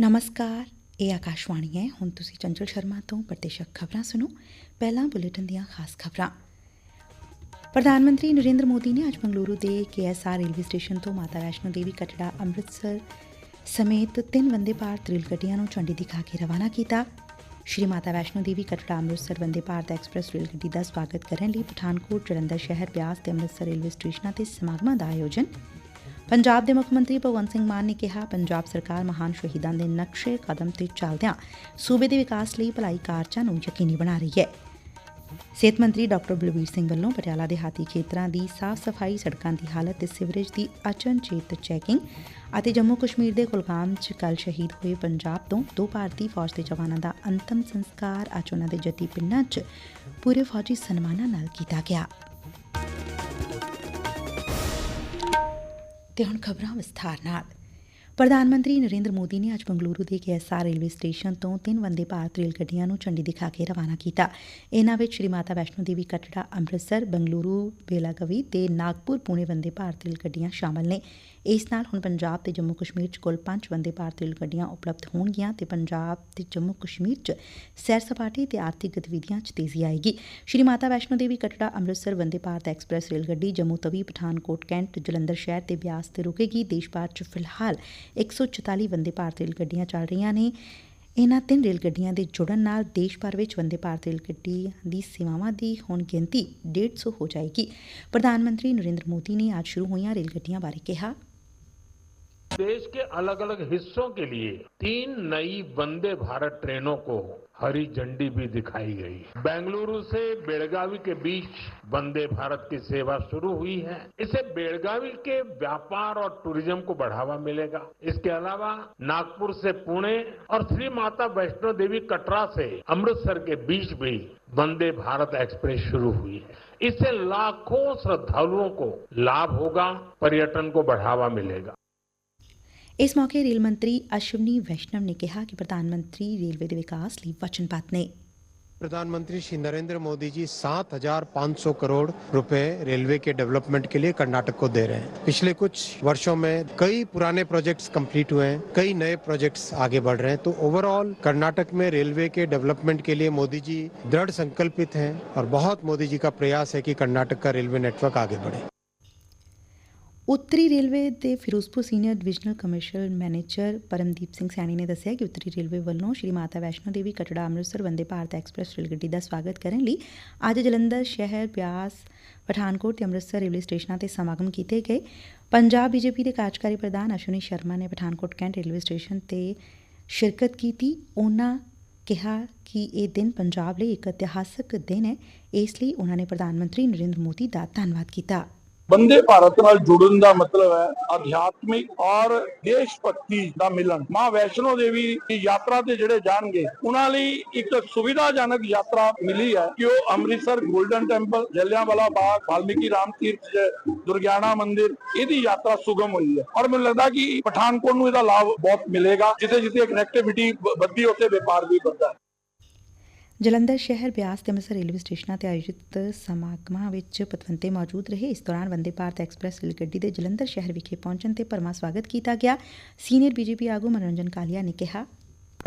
ਨਮਸਕਾਰ, ਇਹ ਆਕਾਸ਼ਵਾਣੀ ਹੈ। ਹੁਣ ਤੁਸੀਂ ਚੰਚਲ ਸ਼ਰਮਾ ਤੋਂ ਪ੍ਰਤੀਸ਼ਕ ਖਬਰਾਂ ਸੁਣੋ। ਪਹਿਲਾਂ ਬੁਲੇਟਿਨ ਦੀਆਂ ਖਾਸ ਖਬਰਾਂ। ਪ੍ਰਧਾਨ ਮੰਤਰੀ ਨਰਿੰਦਰ ਮੋਦੀ ਨੇ ਅੱਜ ਬੰਗਲੁਰੂ ਦੇ ਕੇਐਸਆਰ ਰੇਲਵੇ ਸਟੇਸ਼ਨ ਤੋਂ ਮਾਤਾ ਵੈਸ਼ਨੋ ਦੇਵੀ ਕਟੜਾ ਅੰਮ੍ਰਿਤਸਰ ਸਮੇਤ ਤਿੰਨ ਵੰਦੇ ਭਾਰਤ ਰੇਲ ਗੱਡੀਆਂ ਨੂੰ ਝੰਡੀ ਦਿਖਾ ਕੇ ਰਵਾਨਾ ਕੀਤਾ। ਸ਼੍ਰੀ ਮਾਤਾ ਵੈਸ਼ਨੋ ਦੇਵੀ ਕਟੜਾ ਅੰਮ੍ਰਿਤਸਰ ਵੰਦੇ ਭਾਰਤ ਐਕਸਪ੍ਰੈਸ ਰੇਲ ਗੱਡੀ ਦਾ ਸਵਾਗਤ ਕਰਨ ਲਈ ਪਠਾਨਕੋਟ ਜਲੰਧਰ ਸ਼ਹਿਰ ਬਿਆਸ ਤੇ ਅੰਮ੍ਰਿਤਸਰ ਰੇਲਵੇ ਸਟੇਸ਼ਨਾਂ ਤੇ ਸਮਾਗਮਾਂ ਦਾ ਆਯੋਜਨ ਪੰਜਾਬ ਦੇ ਮੁੱਖ ਮੰਤਰੀ ਭਗਵੰਤ ਸਿੰਘ ਮਾਨ ਨੇ ਕਿਹਾ, ਪੰਜਾਬ ਸਰਕਾਰ ਮਹਾਨ ਸ਼ਹੀਦਾਂ ਦੇ ਨਕਸ਼ੇ, ਕਦਮ ਤੇ ਚੱਲਦਿਆਂ ਸੂਬੇ ਦੇ ਵਿਕਾਸ ਲਈ ਭਲਾਈ ਕਾਰਜਾਂ ਨੂੰ ਯਕੀਨੀ ਬਣਾ ਰਹੀ ਹੈ। ਸਿਹਤ ਮੰਤਰੀ ਡਾਕਟਰ ਬਲਬੀਰ ਸਿੰਘ ਵੱਲੋਂ ਪਟਿਆਲਾ ਦੇ ਹਾਤੀ ਖੇਤਰਾਂ ਦੀ ਸਾਫ਼ ਸਫ਼ਾਈ ਸੜਕਾਂ ਦੀ ਹਾਲਤ ਤੇ ਸਿਵਰੇਜ ਦੀ ਅਚਨਚੇਤ ਚੈਕਿੰਗ ਅਤੇ ਜੰਮੂ ਕਸ਼ਮੀਰ ਦੇ ਕੁਲਗਾਮ 'ਚ ਕੱਲ ਸ਼ਹੀਦ ਹੋਏ ਪੰਜਾਬ ਤੋਂ ਦੋ ਭਾਰਤੀ ਫੌਜ ਦੇ ਜਵਾਨਾਂ ਦਾ ਅੰਤਮ ਸੰਸਕਾਰ, ਅੱਜ ਉਨ੍ਹਾਂ ਦੇ ਜੱਦੀ ਪਿੰਡਾਂ 'ਚ ਪੂਰੇ ਫੌਜੀ ਸਨਮਾਨਾਂ ਨਾਲ ਕੀਤਾ ਗਿਆ। ਤੇ ਹੁਣ ਖਬਰਾਂ ਵਿਸਥਾਰ ਨਾਲ। ਪ੍ਰਧਾਨ ਮੰਤਰੀ ਨਰਿੰਦਰ ਮੋਦੀ ਨੇ ਅੱਜ ਬੰਗਲੁਰੂ ਦੇ ਕੇਐਸਆਰ ਰੇਲਵੇ ਸਟੇਸ਼ਨ ਤੋਂ ਤਿੰਨ ਵੰਦੇ ਭਾਰਤ ਰੇਲ ਗੱਡੀਆਂ ਨੂੰ ਝੰਡੀ ਦਿਖਾ ਕੇ ਰਵਾਨਾ ਕੀਤਾ। ਇਨ੍ਹਾਂ ਵਿੱਚ ਸ਼੍ਰੀ ਮਾਤਾ ਵੈਸ਼ਨੋ ਦੇਵੀ ਕਟੜਾ, ਅੰਮ੍ਰਿਤਸਰ, ਬੰਗਲੁਰੂ, ਬੇਲਾਗਵੀ ਤੇ ਨਾਗਪੁਰ ਪੁਣੇ ਵੰਦੇ ਭਾਰਤ ਰੇਲ ਗੱਡੀਆਂ ਸ਼ਾਮਲ ਨੇ। ਇਸ ਨਾਲ ਹੁਣ ਪੰਜਾਬ ਤੇ ਜੰਮੂ ਕਸ਼ਮੀਰ 'ਚ ਕੁੱਲ ਪੰਜ ਵੰਦੇ ਭਾਰਤ ਰੇਲ ਗੱਡੀਆਂ ਉਪਲਬਧ ਹੋਣਗੀਆਂ ਤੇ ਪੰਜਾਬ ਤੇ ਜੰਮੂ ਕਸ਼ਮੀਰ 'ਚ ਸੈਰ ਸਪਾਟੇ ਤੇ ਆਰਥਿਕ ਗਤੀਵਿਧੀਆਂ 'ਚ ਤੇਜ਼ੀ ਆਏਗੀ। ਸ਼੍ਰੀ ਮਾਤਾ ਵੈਸ਼ਨੋ ਦੇਵੀ ਕਟੜਾ ਅੰਮ੍ਰਿਤਸਰ ਵੰਦੇ ਭਾਰਤ ਐਕਸਪ੍ਰੈਸ ਰੇਲ ਗੱਡੀ ਜੰਮੂ ਤਵੀ, ਪਠਾਨਕੋਟ, ਕੈਂਟ, ਜਲੰਧਰ ਸ਼ਹਿਰ ਤੇ ਬਿਆਸ ਤੇ ਰੁਕੇਗੀ। ਦੇਸ਼ ਭਰ 'ਚ ਫਿਲਹਾਲ 144 ਵੰਦੇ ਭਾਰਤ ਰੇਲ ਗੱਡੀਆਂ ਚੱਲ ਰਹੀਆਂ ਨੇ। ਇਨ੍ਹਾਂ ਤਿੰਨ ਰੇਲ ਗੱਡੀਆਂ ਦੇ ਜੁੜਨ ਨਾਲ ਦੇਸ਼ ਭਰ ਵਿੱਚ ਵੰਦੇ ਭਾਰਤ ਰੇਲ ਗੱਡੀ ਦੀ ਸੇਵਾਵਾਂ ਦੀ ਹੁਣ ਗਿਣਤੀ 150 ਹੋ ਜਾਏਗੀ। ਪ੍ਰਧਾਨ ਮੰਤਰੀ ਨਰਿੰਦਰ ਮੋਦੀ ਨੇ ਅੱਜ ਸ਼ੁਰੂ ਹੋਈਆਂ ਰੇਲ ਗੱਡੀਆਂ ਬਾਰੇ ਕਿਹਾ। देश के अलग अलग हिस्सों के लिए तीन नई वंदे भारत ट्रेनों को हरी झंडी भी दिखाई गई। बेंगलुरु से बेलगावी के बीच वंदे भारत की सेवा शुरू हुई है। इसे बेलगावी के व्यापार और टूरिज़्म को बढ़ावा मिलेगा। इसके अलावा नागपुर से पुणे और श्री माता वैष्णो देवी कटरा से अमृतसर के बीच भी वंदे भारत एक्सप्रेस शुरू हुई है। इससे लाखों श्रद्धालुओं को लाभ होगा, पर्यटन को बढ़ावा मिलेगा। ਇਸ ਮੌਕੇ ਰੇਲ ਮੰਤਰੀ ਅਸ਼ਵਨੀ ਵੈਸ਼ਨਵ ਨੇ ਕਿਹਾ ਕਿ ਪ੍ਰਧਾਨ ਮੰਤਰੀ ਰੇਲਵੇ ਦੇ ਵਿਕਾਸ ਲਈ ਵਚਨਬੱਧ ਨੇ प्रधानमंत्री श्री नरेंद्र मोदी जी 7,500 करोड़ रुपए रेलवे के डेवलपमेंट के लिए कर्नाटक को दे रहे हैं पिछले कुछ वर्षों में कई पुराने प्रोजेक्ट्स कंप्लीट हुए हैं कई नए प्रोजेक्ट्स आगे बढ़ रहे हैं तो ओवरऑल कर्नाटक में रेलवे के डेवलपमेंट के लिए मोदी जी दृढ़ संकल्पित हैं और बहुत मोदी जी का प्रयास है कि कर्नाटक का रेलवे नेटवर्क आगे बढ़े ਉੱਤਰੀ ਰੇਲਵੇ ਦੇ Firozpur senior divisional commercial manager Paramdeep Singh Saini ਨੇ ਦੱਸਿਆ ਕਿ ਉੱਤਰੀ ਰੇਲਵੇ ਵੱਲੋਂ ਸ਼੍ਰੀ ਮਾਤਾ ਵੈਸ਼ਨੋ ਦੇਵੀ ਕਟੜਾ ਅੰਮ੍ਰਿਤਸਰ ਵੰਦੇ ਭਾਰਤ ਐਕਸਪ੍ਰੈਸ ਰੇਲ ਗੱਡੀ ਦਾ ਸਵਾਗਤ ਕਰਨ ਲਈ ਅੱਜ ਜਲੰਧਰ ਸ਼ਹਿਰ ਬਿਆਸ, ਪਠਾਨਕੋਟ ਤੇ ਅੰਮ੍ਰਿਤਸਰ ਰੇਲਵੇ ਸਟੇਸ਼ਨਾਂ ਤੇ ਸਮਾਗਮ ਕੀਤੇ ਗਏ। ਪੰਜਾਬ ਬੀਜੇਪੀ ਦੇ ਕਾਰਜਕਾਰੀ ਪ੍ਰਧਾਨ ਅਸ਼ਵਨੀ ਸ਼ਰਮਾ ਨੇ ਪਠਾਨਕੋਟ ਕੈਂਟ ਰੇਲਵੇ ਸਟੇਸ਼ਨ ਤੇ ਸ਼ਿਰਕਤ ਕੀਤੀ। ਉਹਨਾਂ ਕਿਹਾ ਕਿ ਇਹ ਦਿਨ ਪੰਜਾਬ ਲਈ ਇੱਕ ਇਤਿਹਾਸਕ ਦਿਨ ਹੈ। ਇਸ ਲਈ ਉਹਨਾਂ ਨੇ ਪ੍ਰਧਾਨ ਮੰਤਰੀ ਨਰਿੰਦਰ ਮੋਦੀ ਦਾ ਧੰਨਵਾਦ ਕੀਤਾ। ਬੰਦੇ ਭਾਰਤ ਨਾਲ ਜੁੜਨ ਦਾ ਮਤਲਬ ਹੈ ਅਧਿਆਤਮਿਕ ਔਰ ਦੇਸ਼ ਭਗਤੀ ਦਾ ਮਿਲਨ। ਮਾਂ ਵੈਸ਼ਨੋ ਦੇਵੀ ਦੀ ਯਾਤਰਾ ਤੇ ਜਿਹੜੇ ਜਾਣਗੇ, ਉਹਨਾਂ ਲਈ ਇੱਕ ਸੁਵਿਧਾਜਨਕ ਯਾਤਰਾ ਮਿਲੀ ਹੈ ਕਿ ਉਹ ਅੰਮ੍ਰਿਤਸਰ 골ਡਨ ਟੈਂਪਲ, ਜਲਿਆਂਵਾਲਾ ਬਾਗ, ਵਾਲਮੀਕੀ ਰਾਮ ਤੀਰਥ ਦੁਰਗਿਆਣਾ ਮੰਦਿਰ, ਇਹਦੀ ਯਾਤਰਾ ਸੁਗਮ ਹੋਈ ਹੈ। ਔਰ ਮੈਨੂੰ ਲੱਗਦਾ ਕਿ ਪਠਾਨਕੋਟ ਨੂੰ ਇਹਦਾ ਲਾਭ ਬਹੁਤ ਮਿਲੇਗਾ ਜਿੱਥੇ ਜਿੱਥੇ ਕਨੈਕਟੀਵਿਟੀ ਵੱਧਦੀ, ਉੱਥੇ ਵਪਾਰ ਵੀ ਵੱਧਦਾ ਹੈ। ਜਲੰਧਰ ਸ਼ਹਿਰ ਬਿਆਸ ਤੇ ਅੰਮ੍ਰਿਤਸਰ ਰੇਲਵੇ ਸਟੇਸ਼ਨਾਂ ਤੇ ਆਯੋਜਿਤ ਸਮਾਗਮਾਂ ਵਿੱਚ ਪਤਵੰਤੇ ਮੌਜੂਦ ਰਹੇ। ਇਸ ਦੌਰਾਨ ਵੰਦੇ ਭਾਰਤ ਐਕਸਪ੍ਰੈਸ ਰੇਲ ਗੱਡੀ ਦੇ ਜਲੰਧਰ ਸ਼ਹਿਰ ਵਿਖੇ ਪਹੁੰਚਣ ਤੇ ਭਰਮਾ ਸਵਾਗਤ ਕੀਤਾ ਗਿਆ। ਸੀਨੀਅਰ ਬੀਜੇਪੀ ਆਗੂ ਮਨੋਰੰਜਨ ਕਾਲੀਆ ਨੇ ਕਿਹਾ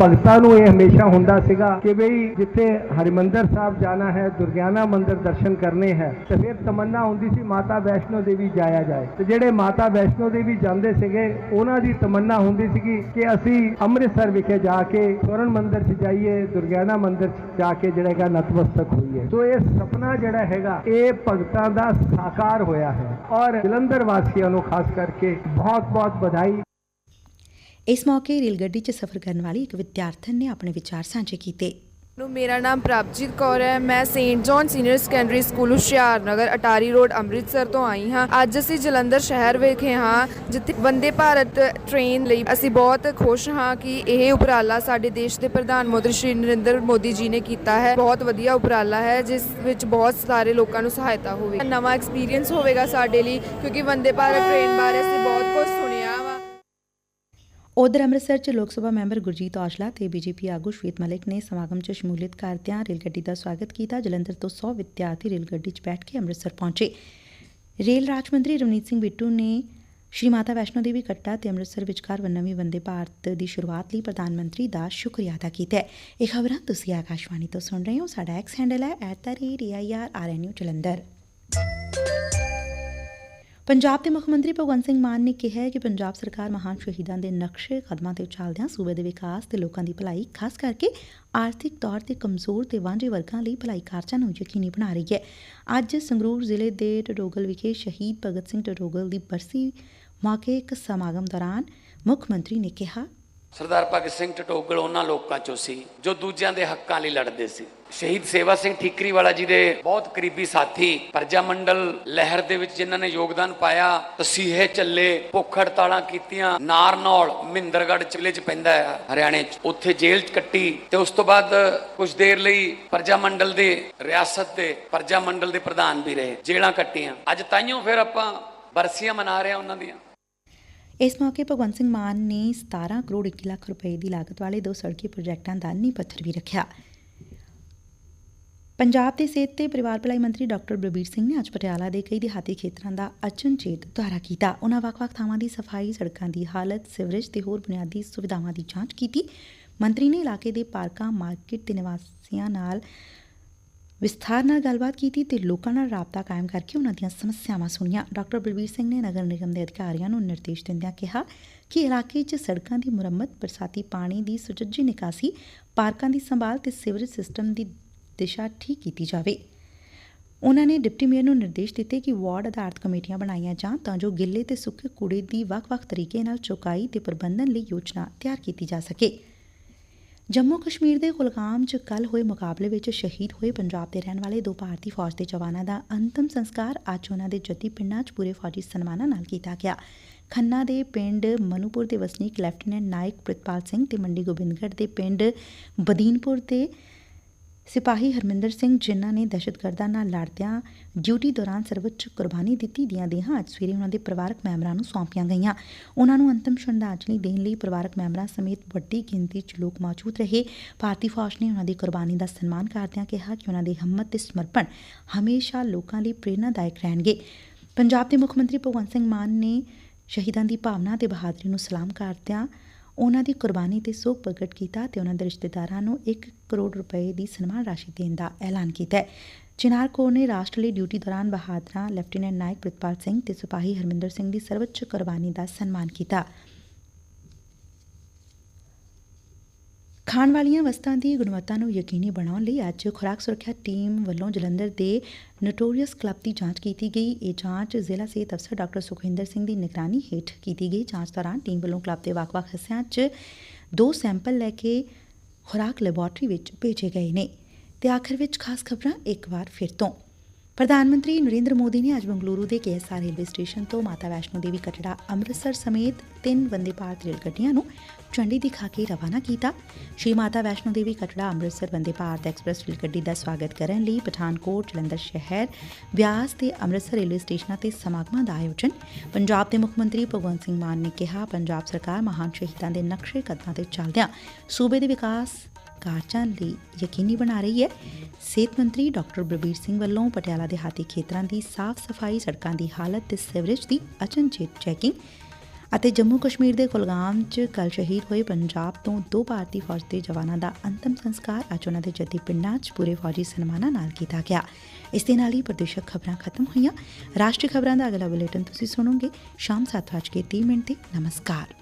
ਭਗਤਾਂ ਨੂੰ ਇਹ ਹਮੇਸ਼ਾ ਹੁੰਦਾ ਸੀਗਾ ਕਿ ਬਈ ਜਿੱਥੇ ਹਰਿਮੰਦਰ ਸਾਹਿਬ ਜਾਣਾ ਹੈ, ਦੁਰਗਿਆਨਾ ਮੰਦਰ ਦਰਸ਼ਨ ਕਰਨੇ ਹੈ, ਤੇ ਫਿਰ ਤਮੰਨਾ ਹੁੰਦੀ ਸੀ ਮਾਤਾ ਵੈਸ਼ਨੋ ਦੇਵੀ ਜਾਇਆ ਜਾਏ। ਤੇ ਜਿਹੜੇ ਮਾਤਾ ਵੈਸ਼ਨੋ ਦੇਵੀ ਜਾਂਦੇ ਸੀਗੇ, ਉਹਨਾਂ ਦੀ ਤਮੰਨਾ ਹੁੰਦੀ ਸੀਗੀ ਕਿ ਅਸੀਂ ਅੰਮ੍ਰਿਤਸਰ ਵਿਖੇ ਜਾ ਕੇ ਸਵਰਨ ਮੰਦਰ 'ਚ ਜਾਈਏ, ਦੁਰਗਿਆਨਾ ਮੰਦਰ 'ਚ ਜਾ ਕੇ ਜਿਹੜਾ ਹੈਗਾ ਨਤਮਸਤਕ ਹੋਈਏ। ਸੋ ਇਹ ਸੁਪਨਾ ਜਿਹੜਾ ਹੈਗਾ, ਇਹ ਭਗਤਾਂ ਦਾ ਸਾਕਾਰ ਹੋਇਆ ਹੈ। ਔਰ ਜਲੰਧਰ ਵਾਸੀਆਂ ਨੂੰ ਖਾਸ ਕਰਕੇ ਬਹੁਤ ਬਹੁਤ ਵਧਾਈ ਇਸ ਮੌਕੇ ਰੇਲ ਗੱਡੀ 'ਚ ਸਫ਼ਰ ਕਰਨ ਵਾਲੀ ਇੱਕ ਵਿਦਿਆਰਥਣ ਨੇ ਆਪਣੇ ਵਿਚਾਰ ਸਾਂਝੇ ਕੀਤੇ। ਮੇਰਾ ਨਾਮ ਪ੍ਰਭਜੀਤ ਕੌਰ ਹੈ। ਮੈਂ saint John senior secondary school Hushiarnagar, Attari road, Amritsar ਤੋਂ ਆਈ ਹਾਂ। ਅੱਜ ਅਸੀਂ ਜਲੰਧਰ ਸ਼ਹਿਰ ਵਿਖੇ ਹਾਂ, ਜਿੱਥੇ ਵੰਦੇ ਭਾਰਤ ਟ੍ਰੇਨ ਲਈ ਅਸੀਂ ਬਹੁਤ ਖੁਸ਼ ਹਾਂ ਕਿ ਇਹ ਉਪਰਾਲਾ ਸਾਡੇ ਦੇਸ਼ ਦੇ ਪ੍ਰਧਾਨ ਮੰਤਰੀ ਸ਼੍ਰੀ ਨਰਿੰਦਰ ਮੋਦੀ ਜੀ ਨੇ ਕੀਤਾ ਹੈ। ਬਹੁਤ ਵਧੀਆ ਉਪਰਾਲਾ ਹੈ, ਜਿਸ ਵਿੱਚ ਬਹੁਤ ਸਾਰੇ ਲੋਕਾਂ ਨੂੰ ਸਹਾਇਤਾ ਹੋਵੇਗੀ। ਨਵਾਂ ਐਕਸਪੀਰੀਅੰਸ ਹੋਵੇਗਾ ਸਾਡੇ ਲਈ, ਕਿਉਂਕਿ ਵੰਦੇ ਭਾਰਤ ਟ੍ਰੇਨ ਬਾਰੇ ਅਸੀਂ ਬਹੁਤ ਕੁਝ ਸੁਣਿਆ। ਉਧਰ ਅੰਮ੍ਰਿਤਸਰ 'ਚ ਲੋਕ ਸਭਾ ਮੈਂਬਰ ਗੁਰਜੀਤ ਔਜਲਾ ਤੇ ਬੀਜੇਪੀ ਆਗੂ ਸ਼ਵੇਤ ਮਲਿਕ ਨੇ ਸਮਾਗਮ 'ਚ ਸ਼ਮੂਲੀਅਤ ਕਰਦਿਆਂ ਰੇਲ ਗੱਡੀ ਦਾ ਸਵਾਗਤ ਕੀਤਾ। ਜਲੰਧਰ ਤੋਂ 100 ਵਿਦਿਆਰਥੀ ਰੇਲ ਗੱਡੀ 'ਚ ਬੈਠ ਕੇ ਅੰਮ੍ਰਿਤਸਰ ਪਹੁੰਚੇ। ਰੇਲ ਰਾਜ ਮੰਤਰੀ ਰਵਨੀਤ ਸਿੰਘ ਬਿੱਟੂ ਨੇ ਸ਼੍ਰੀ ਮਾਤਾ ਵੈਸ਼ਨੋ ਦੇਵੀ ਕੱਟੜਾ ਤੇ ਅੰਮ੍ਰਿਤਸਰ ਵਿਚਕਾਰ ਨਵੀਂ ਵੰਦੇ ਭਾਰਤ ਦੀ ਸ਼ੁਰੂਆਤ ਲਈ ਪ੍ਰਧਾਨ ਮੰਤਰੀ ਦਾ ਸ਼ੁਕਰੀਆ ਅਦਾ ਕੀਤਾ ਇਹ ਖਬਰਾਂ ਤੁਸੀਂ ਆਕਾਸ਼ਵਾਣੀ ਤੋਂ ਸੁਣ ਰਹੇ ਹੋ। ਸਾਡਾ ਐਕਸ ਹੈਂਡਲ ਹੈ @airrnu ਜਲੰਧਰ। ਪੰਜਾਬ ਦੇ ਮੁੱਖ ਮੰਤਰੀ ਭਗਵੰਤ ਸਿੰਘ ਮਾਨ ਨੇ ਕਿਹਾ ਹੈ ਕਿ ਪੰਜਾਬ ਸਰਕਾਰ ਮਹਾਨ ਸ਼ਹੀਦਾਂ ਦੇ ਨਕਸ਼ੇ ਕਦਮਾਂ ਤੇ ਚੱਲਦਿਆਂ ਸੂਬੇ ਦੇ ਵਿਕਾਸ ਤੇ ਲੋਕਾਂ ਦੀ ਭਲਾਈ, ਖਾਸ ਕਰਕੇ ਆਰਥਿਕ ਤੌਰ ਤੇ ਕਮਜ਼ੋਰ ਤੇ ਵਾਂਝੇ ਵਰਗਾਂ ਲਈ ਭਲਾਈ ਕਾਰਜਾਂ ਨੂੰ ਯਕੀਨੀ ਬਣਾ ਰਹੀ ਹੈ। ਅੱਜ ਸੰਗਰੂਰ ਜ਼ਿਲ੍ਹੇ ਦੇ ਟਡੋਗਲ ਵਿਖੇ ਸ਼ਹੀਦ ਭਗਤ ਸਿੰਘ ਟਡੋਗਲ ਦੀ ਬਰਸੀ ਮੌਕੇ ਇੱਕ ਸਮਾਗਮ ਦੌਰਾਨ ਮੁੱਖ ਮੰਤਰੀ ਨੇ ਕਿਹਾ ਸਰਦਾਰ ਭਗਤ ਸਿੰਘ ਟਟੋਗਲ ਉਹਨਾਂ ਲੋਕਾਂ ਚੋਂ ਸੀ, ਜੋ ਦੂਜਿਆਂ ਦੇ ਹੱਕਾਂ ਲਈ ਲੜਦੇ ਸੀ। ਸ਼ਹੀਦ ਸੇਵਾ ਸਿੰਘ ਠੀਕਰੀ ਵਾਲਾ ਜੀ ਦੇ ਬਹੁਤ ਕਰੀਬੀ ਸਾਥੀ, ਪ੍ਰਜਾ ਮੰਡਲ ਲਹਿਰ ਦੇ ਵਿੱਚ ਜਿਨ੍ਹਾਂ ਨੇ ਯੋਗਦਾਨ ਪਾਇਆ, ਤਸੀਹੇ ਚੱਲੇ, ਭੁੱਖ ਹੜਤਾਲਾਂ ਕੀਤੀਆਂ, ਨਾਰਨੌਲ, ਮਹਿੰਦਰਗੜ੍ਹ ਜ਼ਿਲ੍ਹੇ 'ਚ ਪੈਂਦਾ ਹੈ, ਹਰਿਆਣੇ 'ਚ। ਉੱਥੇ ਜੇਲ੍ਹ 'ਚ ਕੱਟੀ ਤੇ ਉਸ ਤੋਂ ਬਾਅਦ ਕੁਝ ਦੇਰ ਲਈ ਪ੍ਰਜਾ ਮੰਡਲ ਦੇ ਰਿਆਸਤ ਦੇ ਪ੍ਰਜਾ ਮੰਡਲ ਦੇ ਪ੍ਰਧਾਨ ਵੀ ਰਹੇ, ਜੇਲ੍ਹਾਂ ਕੱਟੀਆਂ। ਅੱਜ ਤਾਈਓ ਫਿਰ ਆਪਾਂ ਬਰਸੀਆਂ ਮਨਾ ਰਹੇ ਹਾਂ ਉਹਨਾਂ ਦੀਆਂ। ਇਸ ਮੌਕੇ ਭਗਵੰਤ ਸਿੰਘ ਮਾਨ ਨੇ 17 ਕਰੋੜ 1 ਲੱਖ ਰੁਪਏ ਦੀ ਲਾਗਤ ਵਾਲੇ ਦੋ ਸੜਕੀ ਪ੍ਰੋਜੈਕਟਾਂ ਦਾ ਨੀਂਹ ਪੱਥਰ ਵੀ ਰੱਖਿਆ। ਪੰਜਾਬ ਦੇ ਸਿਹਤ ਤੇ ਪਰਿਵਾਰ ਭਲਾਈ ਮੰਤਰੀ ਡਾਕਟਰ ਬਲਬੀਰ ਸਿੰਘ ਨੇ ਅੱਜ ਪਟਿਆਲਾ ਦੇ ਕਈ ਦਿਹਾਤੀ ਖੇਤਰਾਂ ਦਾ ਅਚਨਚੇਤ ਦੌਰਾ ਕੀਤਾ। ਉਹਨਾਂ ਵੱਖ-ਵੱਖ ਥਾਵਾਂ ਦੀ ਸਫ਼ਾਈ, ਸੜਕਾਂ ਦੀ ਹਾਲਤ, ਸਿਵਰੇਜ ਤੇ ਹੋਰ ਬੁਨਿਆਦੀ ਸੁਵਿਧਾਵਾਂ ਦੀ ਜਾਂਚ ਕੀਤੀ। ਮੰਤਰੀ ਨੇ ਇਲਾਕੇ ਦੇ ਪਾਰਕਾਂ, ਮਾਰਕੀਟ ਦੇ ਨਿਵਾਸੀਆਂ ਨਾਲ ਵਿਸਥਾਰ ਨਾਲ ਗੱਲਬਾਤ ਕੀਤੀ ਤੇ ਲੋਕਾਂ ਨਾਲ ਰਾਬਤਾ ਕਾਇਮ ਕਰਕੇ ਉਹਨਾਂ ਦੀਆਂ ਸਮੱਸਿਆਵਾਂ ਸੁਣੀਆਂ। ਡਾਕਟਰ ਬਲਬੀਰ ਸਿੰਘ ਨੇ ਨਗਰ ਨਿਗਮ ਦੇ ਅਧਿਕਾਰੀਆਂ ਨੂੰ ਨਿਰਦੇਸ਼ ਦਿੰਦਿਆਂ ਕਿਹਾ ਕਿ ਇਲਾਕੇ 'ਚ ਸੜਕਾਂ ਦੀ ਮੁਰੰਮਤ, ਬਰਸਾਤੀ ਪਾਣੀ ਦੀ ਸੁਚੱਜੀ ਨਿਕਾਸੀ, ਪਾਰਕਾਂ ਦੀ ਸੰਭਾਲ ਤੇ ਸੀਵਰੇਜ ਸਿਸਟਮ ਦੀ ਦਿਸ਼ਾ ਠੀਕ ਕੀਤੀ ਜਾਵੇ। ਉਹਨਾਂ ਨੇ ਡਿਪਟੀ ਮੇਅਰ ਨੂੰ ਨਿਰਦੇਸ਼ ਦਿੱਤੇ ਕਿ ਵਾਰਡ ਆਧਾਰਿਤ ਕਮੇਟੀਆਂ ਬਣਾਈਆਂ ਜਾਣ ਤਾਂ ਜੋ ਗਿੱਲੇ ਤੇ ਸੁੱਕੇ ਕੂੜੇ ਦੀ ਵੱਖ-ਵੱਖ ਤਰੀਕੇ ਨਾਲ ਚੁਕਾਈ ਤੇ ਪ੍ਰਬੰਧਨ ਲਈ ਯੋਜਨਾ ਤਿਆਰ ਕੀਤੀ ਜਾ ਸਕੇ। ਜੰਮੂ ਕਸ਼ਮੀਰ ਦੇ ਕੁਲਗਾਮ 'ਚ ਕੱਲ ਹੋਏ ਮੁਕਾਬਲੇ ਵਿੱਚ ਸ਼ਹੀਦ ਹੋਏ ਪੰਜਾਬ ਦੇ ਰਹਿਣ ਵਾਲੇ ਦੋ ਭਾਰਤੀ ਫੌਜ ਦੇ ਜਵਾਨਾਂ ਦਾ ਅੰਤਮ ਸੰਸਕਾਰ ਅੱਜ ਉਹਨਾਂ ਦੇ ਜੱਦੀ ਪਿੰਡਾਂ 'ਚ ਪੂਰੇ ਫੌਜੀ ਸਨਮਾਨਾਂ ਨਾਲ ਕੀਤਾ ਗਿਆ। ਖੰਨਾ ਦੇ ਪਿੰਡ ਮਨੂਪੁਰ ਦੇ ਵਸਨੀਕ ਲੈਫਟੀਨੈਂਟ ਨਾਇਕ ਪ੍ਰਿਤਪਾਲ ਸਿੰਘ ਤੇ ਮੰਡੀ ਗੋਬਿੰਦਗੜ੍ਹ ਦੇ ਪਿੰਡ ਬਦੀਨਪੁਰ ਦੇ ਸਿਪਾਹੀ ਹਰਮਿੰਦਰ ਸਿੰਘ ਜਿਨ੍ਹਾਂ ਨੇ ਦਹਿਸ਼ਤਗਰਦਾਂ ਨਾਲ ਲੜਦਿਆਂ ਡਿਊਟੀ ਦੌਰਾਨ ਸਰਵਉੱਚ ਕੁਰਬਾਨੀ ਦਿੱਤੀ ਦੀਆਂ ਦੇਹਾਂ ਅੱਜ ਸਵੇਰੇ ਉਹਨਾਂ ਦੇ ਪਰਿਵਾਰਕ ਮੈਂਬਰਾਂ ਨੂੰ ਸੌਂਪੀਆਂ ਗਈਆਂ। ਉਹਨਾਂ ਨੂੰ ਅੰਤਮ ਸ਼ਰਧਾਂਜਲੀ ਦੇਣ ਲਈ ਪਰਿਵਾਰਕ ਮੈਂਬਰਾਂ ਸਮੇਤ ਵੱਡੀ ਗਿਣਤੀ 'ਚ ਲੋਕ ਮੌਜੂਦ ਰਹੇ। ਭਾਰਤੀ ਫੌਜ ਨੇ ਉਹਨਾਂ ਦੀ ਕੁਰਬਾਨੀ ਦਾ ਸਨਮਾਨ ਕਰਦਿਆਂ ਕਿਹਾ ਕਿ ਉਹਨਾਂ ਦੀ ਹਿੰਮਤ ਤੇ ਸਮਰਪਣ ਹਮੇਸ਼ਾ ਲੋਕਾਂ ਲਈ ਪ੍ਰੇਰਨਾਦਾਇਕ ਰਹਿਣਗੇ। ਪੰਜਾਬ ਦੇ ਮੁੱਖ ਮੰਤਰੀ ਭਗਵੰਤ ਸਿੰਘ ਮਾਨ ਨੇ ਸ਼ਹੀਦਾਂ ਦੀ ਭਾਵਨਾ ਤੇ ਬਹਾਦਰੀ ਨੂੰ ਸਲਾਮ ਕਰਦਿਆਂ ਉਨ੍ਹਾਂ ਦੀ ਕੁਰਬਾਨੀ ਤੇ ਸੋਗ ਪ੍ਰਗਟ ਕੀਤਾ ਤੇ ਉਨ੍ਹਾਂ ਦੇ ਰਿਸ਼ਤੇਦਾਰਾਂ ਨੂੰ 1 ਕਰੋੜ ਰੁਪਏ ਦੀ ਸਨਮਾਨ ਰਾਸ਼ੀ ਦੇਣ ਦਾ ਐਲਾਨ ਕੀਤਾ ਹੈ। ਚਿਨਾਰ ਕੌਰ ਨੇ ਰਾਸ਼ਟਰ ਲਈ ਡਿਊਟੀ ਦੌਰਾਨ ਬਹਾਦਰਾਂ, ਲੈਫਟੀਨੈਂਟ ਨਾਇਕ ਪ੍ਰਿਤਪਾਲ ਸਿੰਘ ਤੇ ਸਿਪਾਹੀ ਹਰਮਿੰਦਰ ਸਿੰਘ ਦੀ ਸਰਵਉੱਚ ਕੁਰਬਾਨੀ ਦਾ ਸਨਮਾਨ ਕੀਤਾ। ਖਾਣ ਵਾਲੀਆਂ ਵਸਤਾਂ ਦੀ ਗੁਣਵੱਤਾ ਨੂੰ ਯਕੀਨੀ ਬਣਾਉਣ ਲਈ ਅੱਜ ਖੁਰਾਕ ਸੁਰੱਖਿਆ ਟੀਮ ਵੱਲੋਂ ਜਲੰਧਰ ਦੇ ਨੋਟੋਰੀਅਸ ਕਲੱਬ ਦੀ ਜਾਂਚ ਕੀਤੀ ਗਈ। ਇਹ ਜਾਂਚ ਜ਼ਿਲ੍ਹਾ ਸਿਹਤ ਅਫਸਰ ਡਾਕਟਰ ਸੁਖਵਿੰਦਰ ਸਿੰਘ ਦੀ ਨਿਗਰਾਨੀ ਹੇਠ ਕੀਤੀ ਗਈ। ਜਾਂਚ ਦੌਰਾਨ ਟੀਮ ਵੱਲੋਂ ਕਲੱਬ ਦੇ ਵੱਖ-ਵੱਖ ਹਿੱਸਿਆਂ 'ਚ ਦੋ ਸੈਂਪਲ ਲੈ ਕੇ ਖੁਰਾਕ ਲੈਬੋਰਟਰੀ ਵਿੱਚ ਭੇਜੇ ਗਏ ਨੇ। ਤੇ ਆਖਰ ਵਿੱਚ ਖਾਸ ਖਬਰਾਂ ਇੱਕ ਵਾਰ ਫਿਰ ਤੋਂ। ਪ੍ਰਧਾਨ ਮੰਤਰੀ ਨਰਿੰਦਰ ਮੋਦੀ ਨੇ ਅੱਜ ਬੰਗਲੁਰੂ ਦੇ ਕੇਐਸਆਰ ਰੇਲਵੇ ਸਟੇਸ਼ਨ ਤੋਂ ਮਾਤਾ ਵੈਸ਼ਨੋ ਦੇਵੀ ਕਟੜਾ ਅੰਮ੍ਰਿਤਸਰ ਸਮੇਤ ਤਿੰਨ ਵੰਦੇ ਭਾਰਤ ਰੇਲ ਗੱਡੀਆਂ ਨੂੰ ਝੰਡੀ ਦਿਖਾ ਕੇ ਰਵਾਨਾ ਕੀਤਾ। ਸ਼੍ਰੀ ਮਾਤਾ ਵੈਸ਼ਨੋ ਦੇਵੀ ਕਟੜਾ ਅੰਮ੍ਰਿਤਸਰ ਵੰਦੇ ਭਾਰਤ ਐਕਸਪ੍ਰੈਸ ਰੇਲ ਗੱਡੀ ਦਾ ਸਵਾਗਤ ਕਰਨ ਲਈ ਪਠਾਨਕੋਟ, ਜਲੰਧਰ ਸ਼ਹਿਰ, ਬਿਆਸ ਤੇ ਅੰਮ੍ਰਿਤਸਰ ਰੇਲਵੇ ਸਟੇਸ਼ਨਾਂ ਤੇ ਸਮਾਗਮਾਂ ਦਾ ਆਯੋਜਨ ਪੰਜਾਬ ਦੇ ਮੁੱਖ ਮੰਤਰੀ ਭਗਵੰਤ ਸਿੰਘ ਮਾਨ ਨੇ ਕਿਹਾ। ਪੰਜਾਬ ਸਰਕਾਰ ਮਹਾਨ ਸ਼ਹੀਦਾਂ ਦੇ ਨਕਸ਼ੇ ਕਦਮਾਂ ਤੇ ਚੱਲਦਿਆਂ ਸੂਬੇ ਦੇ ਵਿਕਾਸ ਕਾਰਜਾਂ ਲਈ ਯਕੀਨੀ ਬਣਾ ਰਹੀ ਹੈ। ਸਿਹਤ ਮੰਤਰੀ ਡਾਕਟਰ ਬਲਬੀਰ ਸਿੰਘ ਵੱਲੋਂ ਪਟਿਆਲਾ ਦੇ ਹਾਤੀ ਖੇਤਰਾਂ ਦੀ ਸਾਫ਼ ਸਫ਼ਾਈ, ਸੜਕਾਂ ਦੀ ਹਾਲਤ ਤੇ ਸੀਵਰੇਜ ਦੀ ਅਚਨਚੇਤ ਚੈਕਿੰਗ ਅਤੇ ਜੰਮੂ ਕਸ਼ਮੀਰ ਦੇ ਕੁਲਗਾਮ 'ਚ ਕੱਲ ਸ਼ਹੀਦ ਹੋਏ ਪੰਜਾਬ ਤੋਂ ਦੋ ਭਾਰਤੀ ਫੌਜ ਦੇ ਜਵਾਨਾਂ ਦਾ ਅੰਤਮ ਸੰਸਕਾਰ, ਅੱਜ ਉਹਨਾਂ ਦੇ ਜੱਦੀ ਪਿੰਡਾਂ 'ਚ ਪੂਰੇ ਫੌਜੀ ਸਨਮਾਨਾਂ ਨਾਲ ਕੀਤਾ ਗਿਆ। ਇਸ ਦੇ ਨਾਲ ਹੀ ਪ੍ਰਦੇਸ਼ਕ ਖਬਰਾਂ ਖਤਮ ਹੋਈਆਂ। ਰਾਸ਼ਟਰੀ ਖਬਰਾਂ ਦਾ ਅਗਲਾ ਬੁਲੇਟਿਨ ਤੁਸੀਂ ਸੁਣੋਗੇ ਸ਼ਾਮ 7:30 ਮਿੰਟ ਤੇ। ਨਮਸਕਾਰ।